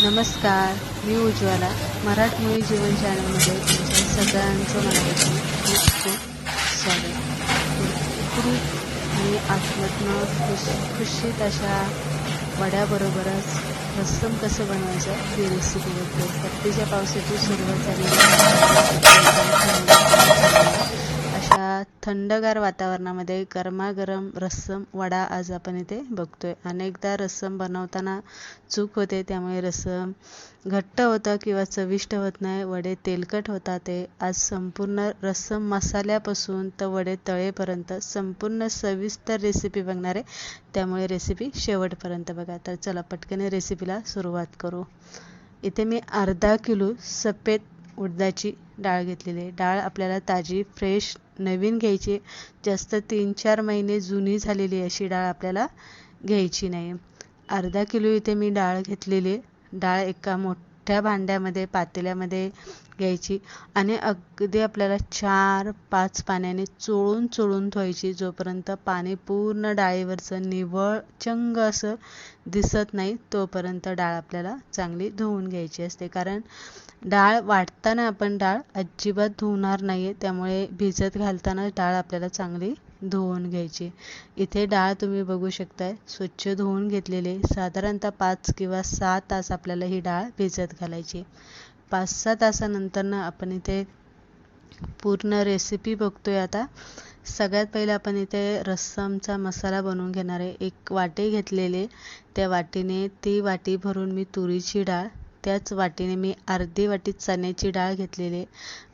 नमस्कार मी उज्ज्वला मराठमोळी जीवन चॅनलमध्ये तुमच्या सगळ्यांचं मनापासून खूप खूप स्वागत आणि आत्मत्न खुश खुशीत अशा वड्याबरोबरच रस्सम कसं बनवायचं ही रेसिपी बघतो परतीच्या पावसाची सुरुवात झाली थंडगार वातावरणामध्ये गरमागरम रस्सम वडा आज आपण इथे बघतोय. अनेकदा रस्सम बनवताना चूक होते त्यामुळे रस्सम घट्ट होतं किंवा चविष्ट होत नाही वडे तेलकट होतात ते. आज संपूर्ण रस्सम मसाल्यापासून तर वडे तळेपर्यंत संपूर्ण सविस्तर रेसिपी बघणार आहे. त्यामुळे रेसिपी शेवटपर्यंत बघा. तर चला पटकन रेसिपीला सुरुवात करू. इथे मी अर्धा किलो सफेद उडदाची डाळ घेतलेली आहे. डाळ आपल्याला ताजी फ्रेश नवीन घ्यायची जास्त तीन चार महिने जुनी झालेली अशी डाळ आपल्याला घ्यायची नाही. अर्धा किलो इथे मी डाळ घेतलेली डाळ एका मोठ्या भांड्यामध्ये पातेल्यामध्ये घ्यायची आणि अगदी आपल्याला चार पाच पाण्याने चोळून चोळून धुवायची. जोपर्यंत पाणी पूर्ण डाळीवरचं निवळ चंग असं दिसत नाही तोपर्यंत डाळ आपल्याला चांगली धुवून घ्यायची असते. कारण डाळ वाटताना आपण डाळ अजिबात धुवणार नाही आहे त्यामुळे भिजत घालताना डाळ आपल्याला चांगली धुवून घ्यायची. इथे डाळ तुम्ही बघू शकताय स्वच्छ धुवून घेतलेले. साधारणतः पाच किंवा सहा तास आपल्याला ही डाळ भिजत घालायची. पाच सहा तासानंतरनं आपण इथे पूर्ण रेसिपी बघतोय आता. सगळ्यात पहिले आपण इथे रस्समचा मसाला बनवून घेणार आहे. एक वाटी घेतलेले. त्या वाटीने ती वाटी भरून मी तुरीची डाळ त्याच वाटीने मी अर्धी वाटी चण्याची डाळ घेतलेली.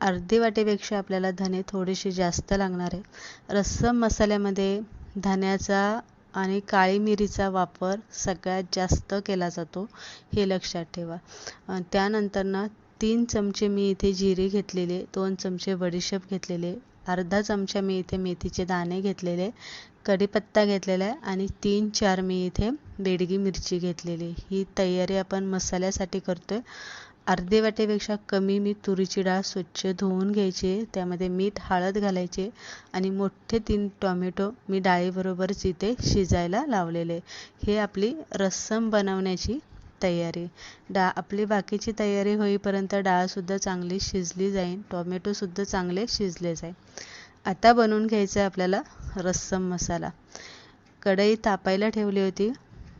अर्धी वाटीपेक्षा आपल्याला धने थोडेसे जास्त लागणार आहे. रस्सम मसाल्यामध्ये धण्याचा आणि काळी मिरीचा वापर सगळ्यात जास्त केला जातो हे लक्षात ठेवा. त्यानंतरनं तीन चमचे मी इथे जिरे घेतलेले दोन चमचे बडीशेप घेतलेले अर्धा चमचा मी इथे मेथीचे दाणे घेतलेले कढीपत्ता घेतलेला आहे आणि तीन चार मी इथे बेडगी मिरची घेतलेली. ही तयारी आपण मसाल्यासाठी करतो आहे अर्धे वाटीपेक्षा कमी मी तुरीची डाळ स्वच्छ धुवून घ्यायची. त्यामध्ये मीठ हळद घालायचे आणि मोठे तीन टॉमॅटो मी डाळीबरोबरच इथे शिजायला लावलेले. हे आपली रस्सम बनवण्याची तयारी. डाळ आपली बाकीची तयारी होईपर्यंत डाळसुद्धा चांगली शिजली जाईल टोमॅटोसुद्धा चांगले शिजले जाईल आता बनवून घ्यायचं आहे आपल्याला रस्सम मसाला. कढई तापायला ठेवली होती.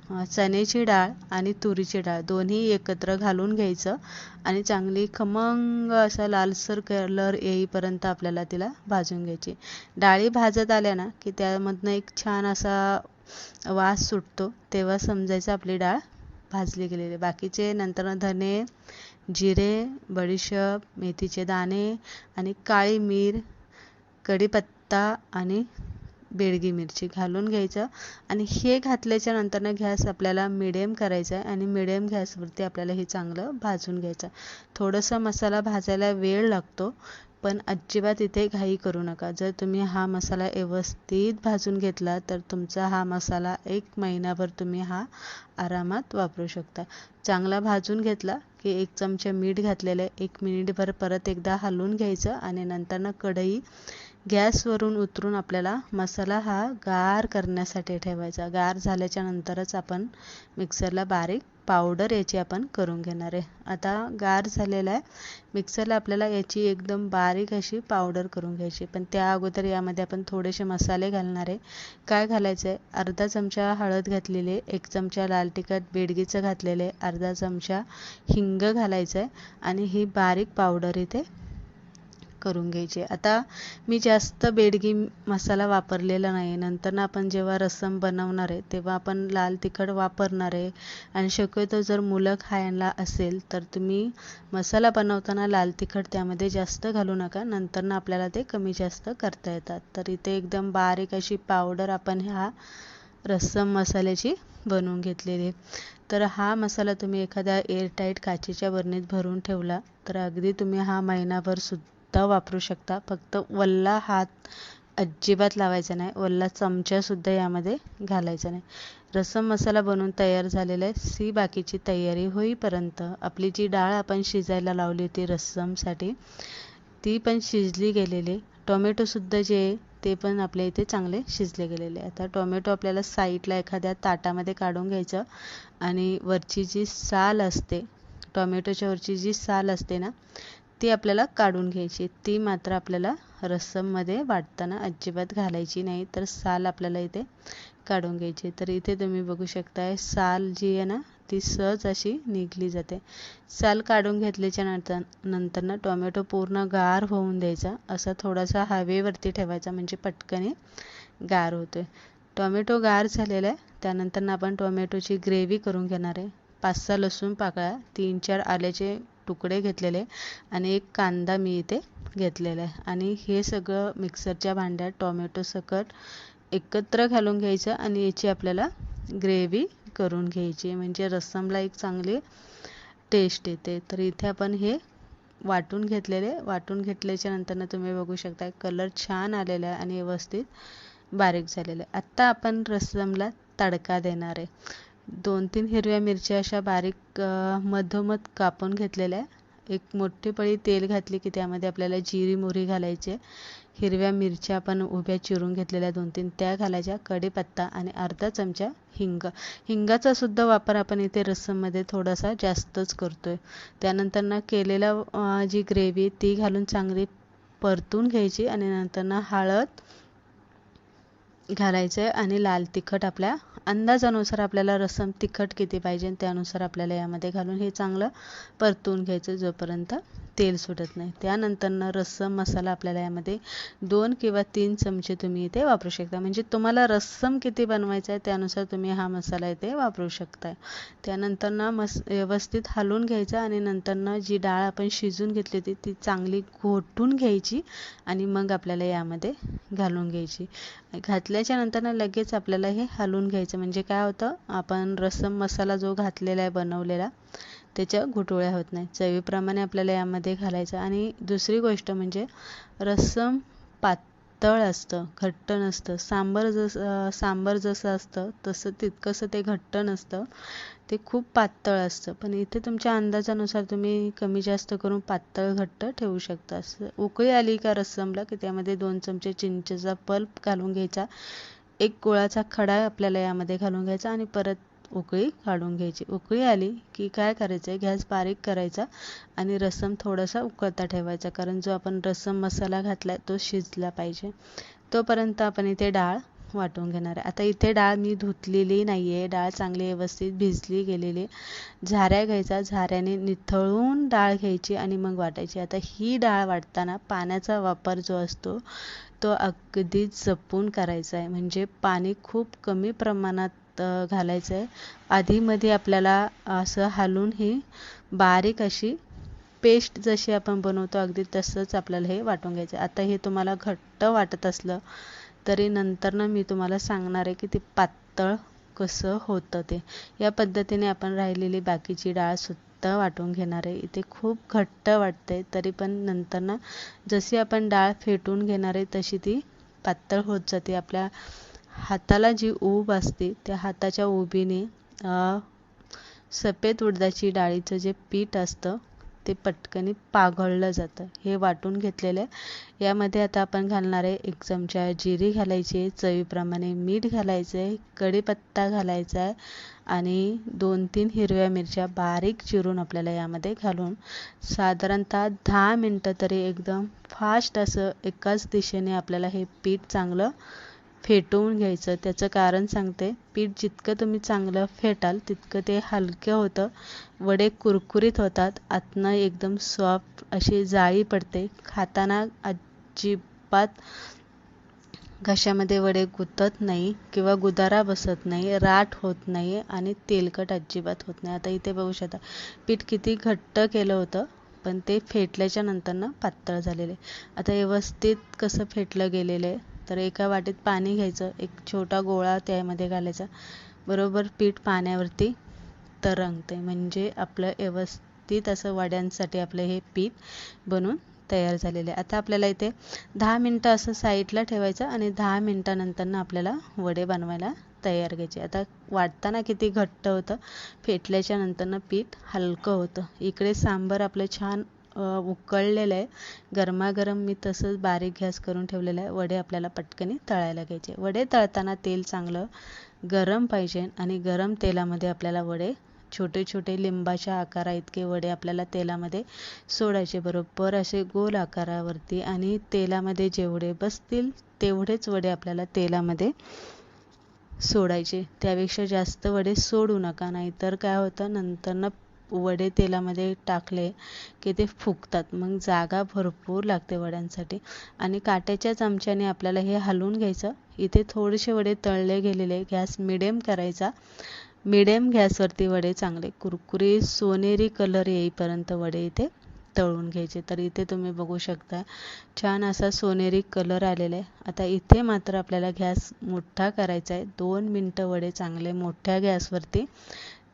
चण्याची डाळ आणि तुरीची डाळ दोन्ही एकत्र घालून घ्यायचं आणि चांगली खमंग असा लालसर कलर येईपर्यंत आपल्याला तिला भाजून घ्यायची. डाळी भाजत आल्या ना की त्यामधनं एक छान असा वास सुटतो तेव्हा समजायचं आपली डाळ भाजली गेलेली. बाकीचे नंतर धने जिरे बडीशेप मेथीचे दाणे आणि काळी मीर कढीपत्ता आणि बेडगी मिरची घालून घ्यायचं आणि हे घातल्याच्या नंतरनं गॅस आपल्याला मिडियम करायचा आहे आणि मिडियम गॅसवरती आपल्याला हे चांगलं भाजून घ्यायचं थोडंसं मसाला भाजायला वेळ लागतो पण अजिबात इथे घाई करू नका. जर तुम्ही हा मसाला व्यवस्थित भाजून घेतला तर तुमचा हा मसाला एक महिनाभर तुम्ही हा आरामात वापरू शकता. चांगला भाजून घेतला की एक चमचा मीठ घातलेलं आहे. एक मिनिटभर परत एकदा हलवून घ्यायचं आणि नंतरनं कढई गॅसवरून उतरून आपल्याला मसाला हा गार करण्यासाठी ठेवायचा. गार झाल्याच्या नंतरच आपण मिक्सरला बारीक पावडर याची आपण करून घेणार आहे. आता गार झालेला आहे मिक्सरला आपल्याला याची एकदम बारीक अशी पावडर करून घ्यायची. पण त्या अगोदर यामध्ये आपण थोडेसे मसाले घालणार आहे. काय घालायचं आहे अर्धा चमचा हळद घातलेली एक चमचा लाल तिखट बेडगीचं घातलेले अर्धा चमचा हिंग घालायचं आहे आणि ही बारीक पावडर इथे करून घ्यायचे. आता मी जास्त बेडगी मसाला वापरलेला नाही. नंतर आपण जेव्हा रस्सम बनवणार आहे तेव्हा आपण लाल तिखट वापरणार आहे. आणि शक्यतो जर मुलं खायला असेल तर तुम्ही मसाला बनवताना लाल तिखट त्यामध्ये जास्त घालू नका. नंतरनं आपल्याला ते कमी जास्त करता येतात. तर इथे एकदम बारीक अशी पावडर आपण ह्या रस्सम मसाल्याची बनवून घेतलेली तर हा मसाला तुम्ही एखाद्या एअरटाईट काचेच्या बरणीत भरून ठेवला तर अगदी तुम्ही हा महिनाभर सुद्धा सुद्धा वापरू शकता. फक्त वल्ला हात अजिबात लावायचा नाही. वल्ला चमचासुद्धा यामध्ये घालायचा नाही. रसम मसाला बनवून तयार झालेला आहे सी बाकीची तयारी होईपर्यंत आपली जी डाळ आपण शिजायला लावली होती रस्समसाठी ती पण शिजली गेलेली. टोमॅटोसुद्धा जे आहे ते पण आपल्या इथे चांगले शिजले गेलेले. आता टोमॅटो आपल्याला साईडला एखाद्या ताटामध्ये काढून घ्यायचं आणि वरची जी साल असते टोमॅटोच्या वरची जी साल असते ना ती आपल्याला काढून घ्यायची. ती मात्र आपल्याला रस्सममध्ये वाटताना अजिबात घालायची नाही. तर साल आपल्याला इथे काढून घ्यायची. तर इथे तुम्ही बघू शकताय साल जी आहे ना ती सहज अशी निघली जाते. साल काढून घेतल्याच्या नंतर नंतर ना टोमॅटो पूर्ण गार होऊन द्यायचा. असा थोडासा हवेवरती ठेवायचा म्हणजे पटकने गार होतोय. टोमॅटो गार झालेला आहे. त्यानंतर ना आपण टोमॅटोची ग्रेव्ही करून घेणार आहे. पाच सहा लसूण पाकळ्या तीन चार आल्याचे तुकडे घेतलेले आणि एक कांदा मी इथे घेतलेला आहे. आणि हे सगळं मिक्सरच्या भांड्यात टोमॅटो सकट एकत्र घालून घ्यायचं आणि याची आपल्याला ग्रेव्ही करून घ्यायची. म्हणजे रस्समला एक चांगली टेस्ट येते. तर इथे आपण हे वाटून घेतलेले. वाटून घेतल्याच्या नंतरनं तुम्ही बघू शकता कलर छान आलेला आहे आणि व्यवस्थित बारीक झालेलं आहे. आत्ता आपण रस्समला तडका देणार आहे. दोन तीन हिरव्या मिरच्या अशा बारीक मधोमध कापून घेतलेल्या आहे एक मोठी पळी तेल घातली की त्यामध्ये आपल्याला जिरी मोहरी घालायची. हिरव्या मिरच्या आपण उभ्या चिरून घेतलेल्या दोन तीन त्या घालायच्या. कढीपत्ता आणि अर्धा चमचा हिंग. हिंगाचा सुद्धा वापर आपण इथे रस्सममध्ये थोडासा जास्तच करतोय. त्यानंतर ना केलेला जी ग्रेव्ही ती घालून चांगली परतून घ्यायची आणि नंतर ना हळद घालायचं आहे आणि लाल तिखट आपल्या अंदाजानुसार आपल्याला रसम तिखट किती पाहिजे त्यानुसार आपल्याला यामध्ये घालून हे चांगलं परतून घ्यायचं जोपर्यंत तेल सुटत नाही. त्यानंतर रस्सम मसाला आपल्याला यामध्ये दोन किंवा तीन चमचे तुम्ही इथे वापरू शकता. म्हणजे तुम्हाला रस्सम किती बनवायचा आहे त्यानुसार तुम्ही हा मसाला इथे वापरू शकता त्यानंतर ना मस व्यवस्थित हलवून घ्यायचा आणि नंतर जी डाळ आपण शिजून घेतली होती ती चांगली घोटून घ्यायची आणि मग आपल्याला यामध्ये घालून घ्यायची. घातल्याच्या नंतर लगेच आपल्याला हे हलवून घ्यायचं. म्हणजे काय होतं आपण रसम मसाला जो घातलेला आहे बनवलेला त्याच्या घुटोळ्या होत नाही. चवीप्रमाणे आपल्याला यामध्ये घालायचं. आणि दुसरी गोष्ट म्हणजे रस्सम पातळ असतं घट्ट नसतं. सांबर जसं सांबर जसं असतं तसं तितकंसं ते घट्ट नसतं. ते खूप पातळ असतं. पण इथे तुमच्या अंदाजानुसार तुम्ही कमी जास्त करून पातळ घट्ट ठेवू शकता. असं उकळी आली का रस्समला की त्यामध्ये दोन चमचे चिंचेचा पल्प घालून घ्यायचा. एक गुळाचा खडा आपल्याला यामध्ये घालून घ्यायचा आणि परत उकळी काढून घ्यायची. उकळी आली की काय करायचं? आहे गॅस बारीक करायचा आणि रसम थोडासा उकळता ठेवायचा. कारण जो आपण रसम मसाला घातला आहे तो शिजला पाहिजे. तोपर्यंत आपण इथे डाळ वाटून घेणार आहे. आता इथे डाळ मी धुतलेली नाही आहे डाळ चांगली व्यवस्थित भिजली गेलेली झाऱ्या घ्यायचा. झाऱ्याने निथळून डाळ घ्यायची आणि मग वाटायची. आता ही डाळ वाटताना पाण्याचा वापर जो असतो तो अगदी जपून करायचा आहे. म्हणजे पाणी खूप कमी प्रमाणात घालायचं आहे आधीमध्ये आपल्याला असं हालून ही बारीक अशी पेस्ट जशी आपण बनवतो अगदी तसंच आपल्याला हे वाटून घ्यायचं आता हे तुम्हाला घट्ट वाटत असलं तरी नंतरनं मी तुम्हाला सांगणार आहे की ते पातळ कसं होतं ते. या पद्धतीने आपण राहिलेली बाकीची डाळ सुद्धा वाटून घेणार आहे. इथे खूप घट्ट वाटते तरी पण नंतरनं जशी आपण डाळ फेटून घेणार आहे तशी ती पातळ होत जाते. आपल्या हाताला जी ऊब असते त्या हाताच्या उबीने सफेद उडदाची डाळीचं जे पीठ असतं ते पटकन पाघळलं जातं. हे वाटून घेतलेलं आहे. यामध्ये आता आपण घालणार आहे एक चमचा जिरी घालायची आहे चवीप्रमाणे मीठ घालायचं आहे कढीपत्ता घालायचा आहे आणि दोन तीन हिरव्या मिरच्या बारीक चिरून आपल्याला यामध्ये घालून साधारणतः दहा मिनटं तरी एकदम फास्ट असं एकाच दिशेने आपल्याला हे पीठ चांगलं फेटवून घ्यायचं. त्याचं कारण सांगते. पीठ जितकं तुम्ही चांगलं फेटाल तितकं ते हलकं होतं. वडे कुरकुरीत होतात. आतनं एकदम सॉफ्ट अशी जाळी पडते. खाताना अजिबात घशामध्ये वडे गुतत नाही किंवा गुदारा बसत नाही राठ होत नाही आणि तेलकट अजिबात होत नाही. आता इथे बघू शकता पीठ किती घट्ट केलं होतं पण ते फेटल्याच्या नंतरनं पातळ झालेले. आता व्यवस्थित कसं फेटलं गेलेलं आहे? तर एका वाटीत पाणी घ्यायचं एक छोटा गोळा त्यामध्ये घालायचा. बरोबर पीठ पाण्यावरती तरंगते. म्हणजे आपलं व्यवस्थित असं वड्यांसाठी आपलं हे पीठ बनून तयार झालेले आहे. आता आपल्याला इथे दहा मिनटं असं साईडला ठेवायचं आणि दहा मिनटानंतर आपल्याला वडे बनवायला तयार घ्यायचे. आता वाटताना किती घट्ट होतं फेटल्याच्या नंतरनं पीठ हलकं होतं. इकडे सांबर आपलं छान उकळलेलं आहे. गरमागरम मी तसंच बारीक गॅस करून ठेवलेलं आहे. वडे आपल्याला पटकन तळायला घ्यायचे. वडे तळताना तेल चांगलं गरम पाहिजे आणि गरम तेलामध्ये आपल्याला वडे छोटे छोटे लिंबाच्या आकारा इतके वडे आपल्याला तेलामध्ये सोडायचे. बरोबर असे गोल आकारावरती आणि तेलामध्ये जेवढे बसतील तेवढेच वडे आपल्याला तेलामध्ये सोडायचे. त्यापेक्षा जास्त वडे सोडू नका. नाहीतर काय होतं? नंतरनं वडे तेलामध्ये टाकले की ते फुगतात. मग जागा भरपूर लागते वड्यांसाठी. आणि काट्याच्या चमच्याने आपल्याला हे हलवून घ्यायचं. इथे थोडेसे वडे तळले गेलेले. गॅस मिडियम करायचा. मिडियम गॅसवरती वडे चांगले कुरकुरी सोनेरी कलर येईपर्यंत वडे इथे तळून घ्यायचे. तर इथे तुम्ही बघू शकता छान असा सोनेरी कलर आलेला. आहे आता इथे मात्र आपल्याला गॅस मोठा करायचा आहे. दोन मिनटं वडे चांगले मोठ्या गॅसवरती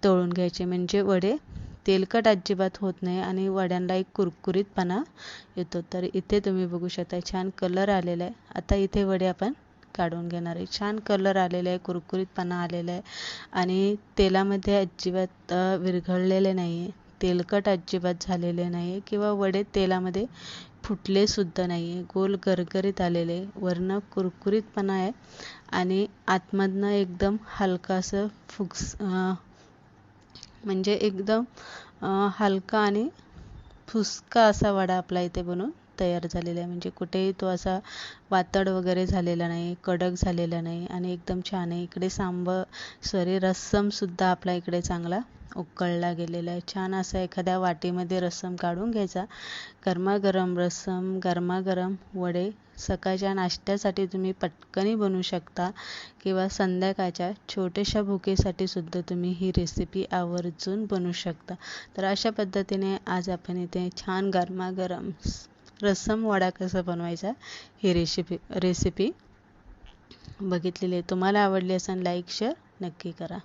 तळून घ्यायचे. म्हणजे वडे तेलकट अजिबात होत नाही आणि वड्यांना एक कुरकुरीतपणा येतो. तर इथे तुम्ही बघू शकता छान कलर आलेला आहे. आता इथे वडे आपण काढून घेणार आहे. छान कलर आलेला आहे कुरकुरीतपणा आलेला आहे आणि तेलामध्ये अजिबात विरघळलेले नाही आहे तेलकट अजिबात झालेले नाही आहे किंवा वडे तेलामध्ये फुटले सुद्धा नाही आहे गोल गरगरीत आलेले वरनं कुरकुरीतपणा आहे आणि आतमधनं एकदम हलकासं फुग्स म्हणजे एकदम हलका आणि फुसका असा वडा आपला इथे बनवून तयार झालेला आहे. म्हणजे कुठेही तो असा वातड वगैरे झालेला नाही कडक झालेला नाही आणि एकदम छान आहे. इकडे सांब सॉरी रस्समसुद्धा आपला इकडे चांगला उकळला गेलेला आहे. छान असा एखाद्या वाटीमध्ये रस्सम काढून घ्यायचा. गरमागरम रस्सम गरमागरम वडे सकाळच्या नाश्त्यासाठी तुम्ही पटकनही बनवू शकता किंवा संध्याकाळच्या छोट्याशा भुकेसाठी सुद्धा तुम्ही ही रेसिपी आवर्जून बनवू शकता. तर अशा पद्धतीने आज आपण इथे छान गरमागरम रसम वडा कसा बनवायचा ही रेसिपी रेसिपी बघितलेली आहे. तुम्हाला आवडली असेल लाईक शेअर नक्की करा.